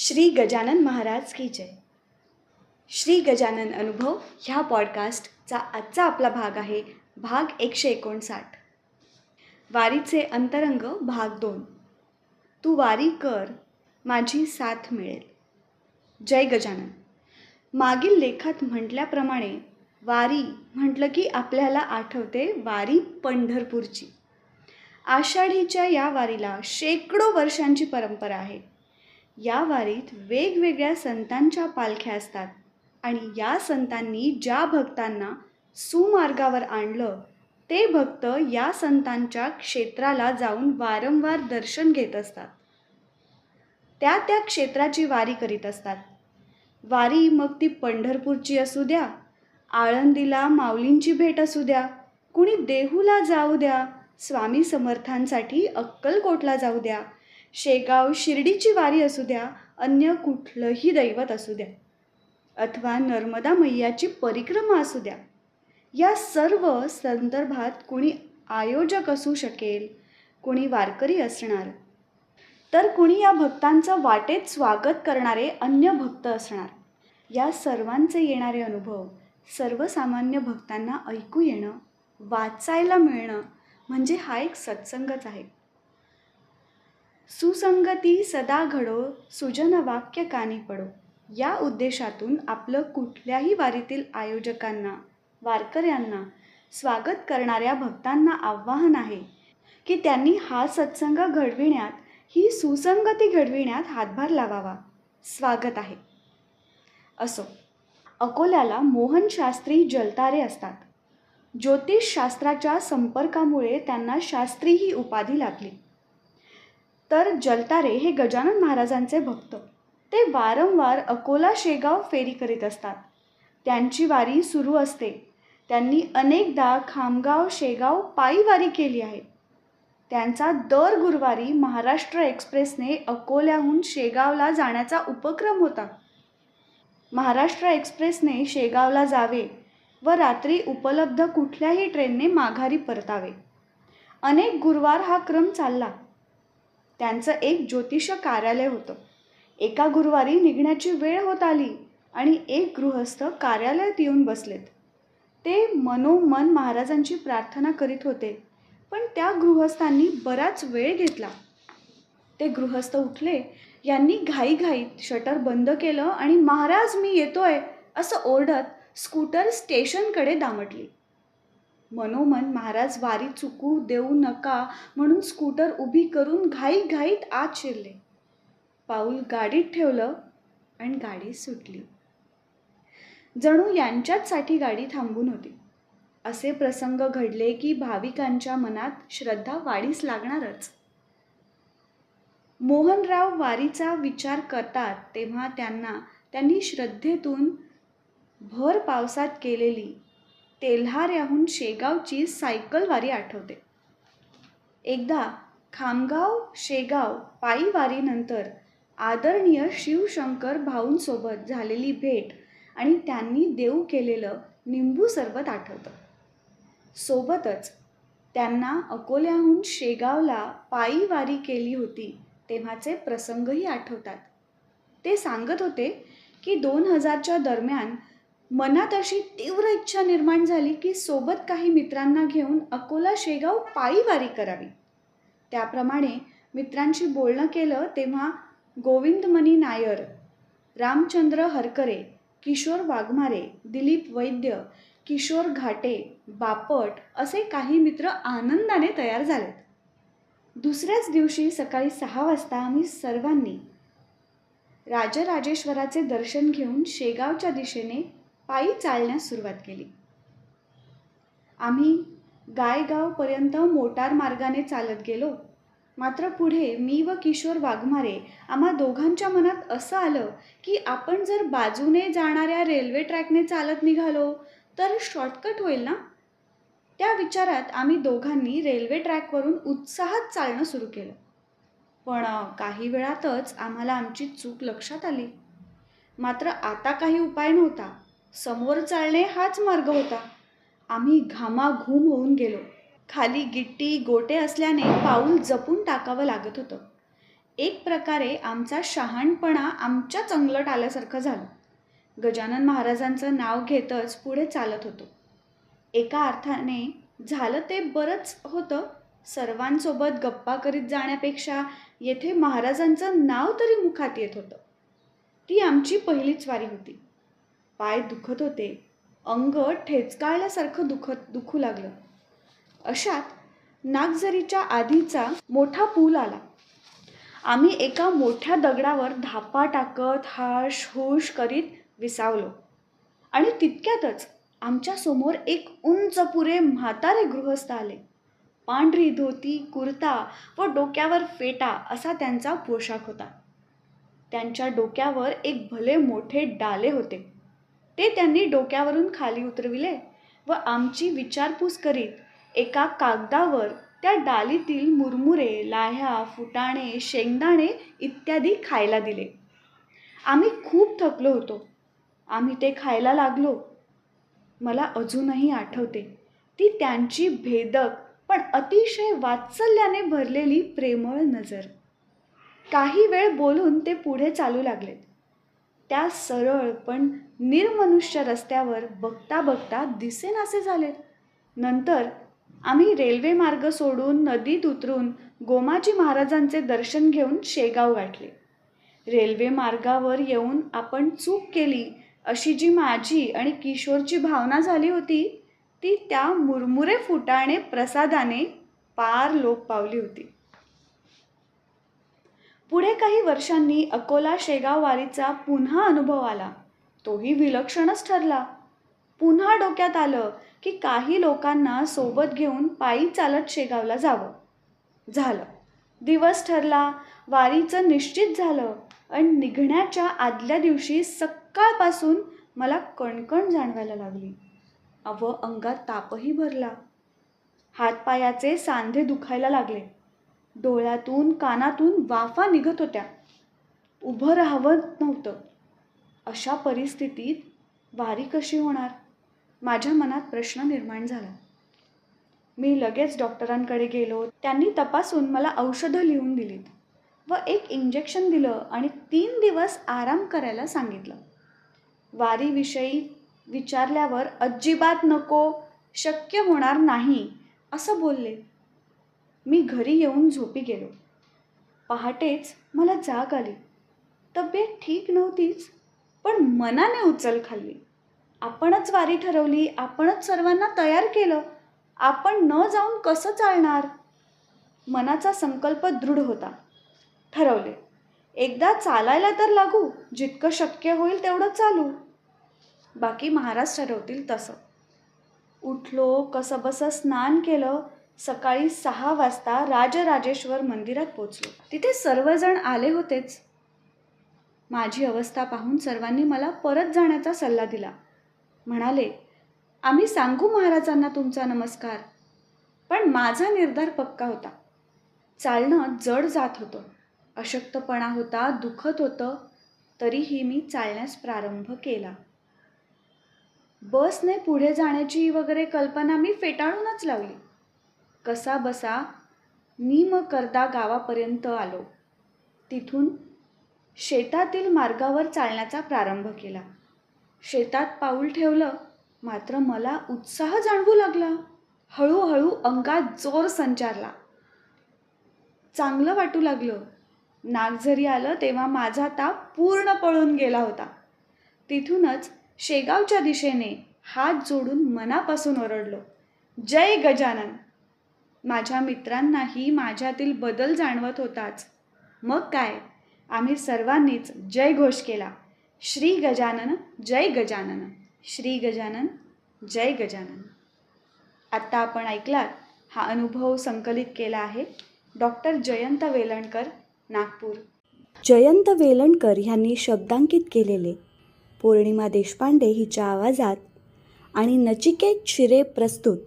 श्री गजानन महाराज की जय. श्री गजानन अनुभव ह्या पॉडकास्टचा आजचा आपला भाग आहे भाग एकशे एकोणसाठ. वारीचे अंतरंग भाग दोन. तू वारी कर माझी साथ मिळेल. जय गजानन. मागील लेखात म्हटल्याप्रमाणे वारी म्हटलं की आपल्याला आठवते वारी पंढरपूरची. आषाढीच्या या वारीला शेकडो वर्षांची परंपरा आहे. या वारीत वेगवेगळ्या संतांच्या पालख्या असतात. आणि या संतांनी ज्या भक्तांना सुमार्गावर आणलं ते भक्त या संतांच्या क्षेत्राला जाऊन वारंवार दर्शन घेत असतात. त्या त्या क्षेत्राची वारी करीत असतात. वारी मग ती पंढरपूरची असू द्या आळंदीला माऊलींची भेट असू द्या कुणी देहूला जाऊ द्या स्वामी समर्थांसाठी अक्कलकोटला जाऊ द्या शेगाव शिर्डीची वारी असू द्या अन्य कुठलंही दैवत असू द्या अथवा नर्मदा मैयाची परिक्रमा असू द्या या सर्व संदर्भात कुणी आयोजक असू शकेल कुणी वारकरी असणार तर कुणी या भक्तांचं वाटेत स्वागत करणारे अन्य भक्त असणार. या सर्वांचे येणारे अनुभव सर्वसामान्य भक्तांना ऐकू येणं वाचायला मिळणं म्हणजे हा एक सत्संगच आहे. सुसंगती सदा घडो सुजन वाक्य कानी पडो. या उद्देशातून आपलं कुठल्याही वारीतील आयोजकांना वारकऱ्यांना स्वागत करणाऱ्या भक्तांना आव्हान आहे की त्यांनी हा सत्संग घडविण्यात ही सुसंगती घडविण्यात हातभार लावावा. स्वागत आहे. असो अकोल्याला मोहन शास्त्री जलतारे असतात. ज्योतिषशास्त्राच्या संपर्कामुळे त्यांना शास्त्री ही उपाधी लागली. तर जलतारे हे गजानन महाराजांचे भक्त. ते वारंवार अकोला शेगाव फेरी करीत असतात. त्यांची वारी सुरू असते. त्यांनी अनेकदा खामगाव शेगाव पायी वारी केली आहे. त्यांचा दर गुरुवारी महाराष्ट्र एक्सप्रेसने अकोल्याहून शेगावला जाण्याचा उपक्रम होता. महाराष्ट्र एक्सप्रेसने शेगावला जावे व रात्री उपलब्ध कुठल्याही ट्रेनने माघारी परतावे. अनेक गुरुवार हा क्रम चालला. त्यांचं एक ज्योतिष कार्यालय होतं. एका गुरुवारी निघण्याची वेळ होत आली आणि एक गृहस्थ कार्यालयात येऊन बसलेत. ते मनोमन महाराजांची प्रार्थना करीत होते पण त्या गृहस्थांनी बराच वेळ घेतला. ते गृहस्थ उठले यांनी घाईघाईत शटर बंद केलं आणि महाराज मी येतोय असं ओरडत स्कूटर स्टेशनकडे दामटली. मनोमन महाराज वारी चुकू देऊ नका म्हणून स्कूटर उभी करून घाईघाईत आत शिरले. पाऊल गाडीत ठेवलं आणि गाडी सुटली. जणू यांच्याचसाठी गाडी थांबून होती. असे प्रसंग घडले की भाविकांच्या मनात श्रद्धा वाढीस लागणारच. मोहनराव वारीचा विचार करतात तेव्हा त्यांना त्यांनी श्रद्धेतून भर पावसात केलेली तेल्हाऱ्याहून शेगावची सायकलवारी आठवते. एकदा खामगाव शेगाव पायी वारीनंतर आदरणीय शिवशंकर भाऊंसोबत झालेली भेट आणि त्यांनी देऊ केलेलं निंबू सरबत आठवतं. सोबतच त्यांना अकोल्याहून शेगावला पायी वारी केली होती तेव्हाचे प्रसंगही आठवतात. ते सांगत होते की दोन हजारच्या दरम्यान मनात अशी तीव्र इच्छा निर्माण झाली की सोबत काही मित्रांना घेऊन अकोला शेगाव पायीवारी करावी. त्याप्रमाणे मित्रांशी बोलणं केलं तेव्हा गोविंदमणी नायर रामचंद्र हरकरे किशोर वाघमारे दिलीप वैद्य किशोर घाटे बापट असे काही मित्र आनंदाने तयार झालेत. दुसऱ्याच दिवशी सकाळी सहा वाजता आम्ही सर्वांनी राजराजेश्वराचे दर्शन घेऊन शेगावच्या दिशेने पायी चालण्यास सुरुवात केली. आम्ही गायगावपर्यंत मोटार मार्गाने चालत गेलो. मात्र पुढे मी व किशोर वाघमारे आम्हा दोघांच्या मनात असं आलं की आपण जर बाजूने जाणाऱ्या रेल्वे ट्रॅकने चालत निघालो तर शॉर्टकट होईल ना? त्या विचारात आम्ही दोघांनी रेल्वे ट्रॅकवरून उत्साहात चालणं सुरू केलं. पण काही वेळातच आम्हाला आमची चूक लक्षात आली. मात्र आता काही उपाय नव्हता. समोर चालणे हाच मार्ग होता. आम्ही घामाघूम होऊन गेलो. खाली गिट्टी गोटे असल्याने पाऊल जपून टाकावं लागत होतं. एक प्रकारे आमचा शहाणपणा आमच्या चंगलट आल्यासारखं झालं. गजानन महाराजांचं नाव घेतच पुढे चालत होतो. एका अर्थाने झालं ते बरंच होतं. सर्वांसोबत गप्पा करीत जाण्यापेक्षा येथे महाराजांचं नाव तरी मुखात येत होतं. ती आमची पहिलीच वारी होती. पाय दुखत होते. अंग ठेचकाळल्यासारखं दुखत दुखू लागलं. अशात नागझरीच्या आधीचा मोठा पूल आला. आम्ही एका मोठ्या दगडावर धापा टाकत हाश हुश करीत विसावलो. आणि तितक्यातच आमच्यासमोर एक उंच पुरे म्हातारे गृहस्थ आले. पांढरी धोती कुर्ता व डोक्यावर फेटा असा त्यांचा पोशाख होता. त्यांच्या डोक्यावर एक भले मोठे डाले होते. ते त्यांनी डोक्यावरून खाली उतरविले व आमची विचारपूस करीत एका कागदावर त्या डालीतील मुरमुरे लाह्या फुटाणे शेंगदाणे इत्यादी खायला दिले. आम्ही खूप थकलो होतो. आम्ही ते खायला लागलो. मला अजूनही आठवते. ती त्यांची भेदक पण अतिशय वात्सल्याने भरलेली प्रेमळ नजर. काही वेळ बोलून ते पुढे चालू लागलेत त्या सरळ पण निर्मनुष्य रस्त्यावर बघता बघता दिसेनासे झाले. नंतर आम्ही रेल्वे मार्ग सोडून नदीत उतरून गोमाजी महाराजांचे दर्शन घेऊन शेगाव गाठले. रेल्वे मार्गावर येऊन आपण चूक केली अशी जी माझी आणि किशोरची भावना झाली होती ती त्या मुरमुरे फुटाणे प्रसादाने पार लोप पावली होती. पुढे काही वर्षांनी अकोला शेगाव वारीचा पुन्हा अनुभव आला. तोही विलक्षणच ठरला. पुन्हा डोक्यात आलं की काही लोकांना सोबत घेऊन पायी चालत शेगावला जावं. झालं. दिवस ठरला वारीचं निश्चित झालं आणि निघण्याच्या आदल्या दिवशी सकाळपासून मला कणकण जाणवायला लागली. अव अंगात तापही भरला. हातपायाचे सांधे दुखायला लागले. डोळ्यातून कानातून वाफा निघत होत्या. उभं राहावं नव्हतं. अशा परिस्थितीत वारी कशी होणार? माझ्या मनात प्रश्न निर्माण झाला. मी लगेच डॉक्टरांकडे गेलो. त्यांनी तपासून मला औषधं लिहून दिलीत व एक इंजेक्शन दिलं आणि तीन दिवस आराम करायला सांगितलं. वारीविषयी विचारल्यावर अजिबात नको शक्य होणार नाही असं बोलले. मी घरी येऊन झोपी गेलो. पहाटेच मला जाग आली. तब्येत ठीक नव्हतीच. पण मनाने उचल खाल्ली. आपणच वारी ठरवली आपणच सर्वांना तयार केलं आपण न जाऊन कसं चालणार? मनाचा संकल्प दृढ होता. ठरवले एकदा चालायला तर लागू जितकं शक्य होईल तेवढं चालू. बाकी महाराज ठरवतील तसं. उठलो कसंबसं स्नान केलं सकाळी सहा वाजता राजराजेश्वर मंदिरात पोचलो. तिथे सर्वजण आले होतेच. माझी अवस्था पाहून सर्वांनी मला परत जाण्याचा सल्ला दिला. म्हणाले आम्ही सांगू महाराजांना तुमचा नमस्कार. पण माझा निर्धार पक्का होता. चालणं जड जात होतं. अशक्तपणा होता दुखत होतं तरीही मी चालण्यास प्रारंभ केला. बसने पुढे जाण्याची वगैरे कल्पना मी फेटाळूनच लावली. कसा बसा नीम करदा गावापर्यंत आलो. तिथून शेतातील मार्गावर चालण्याचा प्रारंभ केला. शेतात पाऊल ठेवलं मात्र मला उत्साह जाणवू लागला. हळूहळू अंगात जोर संचारला. चांगलं वाटू लागलं. नाग जरी आलं तेव्हा माझा ताप पूर्ण पळून गेला होता. तिथूनच शेगावच्या दिशेने हात जोडून मनापासून ओरडलो. जय गजानन. माझ्या मित्रांनाही माझ्यातील बदल जाणवत होताच. मग काय? आम्ही सर्वांनीच जय घोष केला. श्री गजानन जय गजानन. श्री गजानन जय गजानन. आत्ता आपण ऐकलात हा अनुभव संकलित केला आहे डॉक्टर जयंत वेलणकर नागपूर. जयंत वेलणकर ह्यांनी शब्दांकित केलेले पौर्णिमा देशपांडे हिच्या आवाजात आणि नचिकेत शिरे प्रस्तुत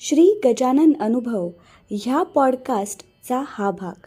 श्री गजानन अनुभव ह्या पॉडकास्टचा हा भाग.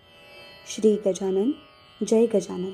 श्री गजानन जय गजानन।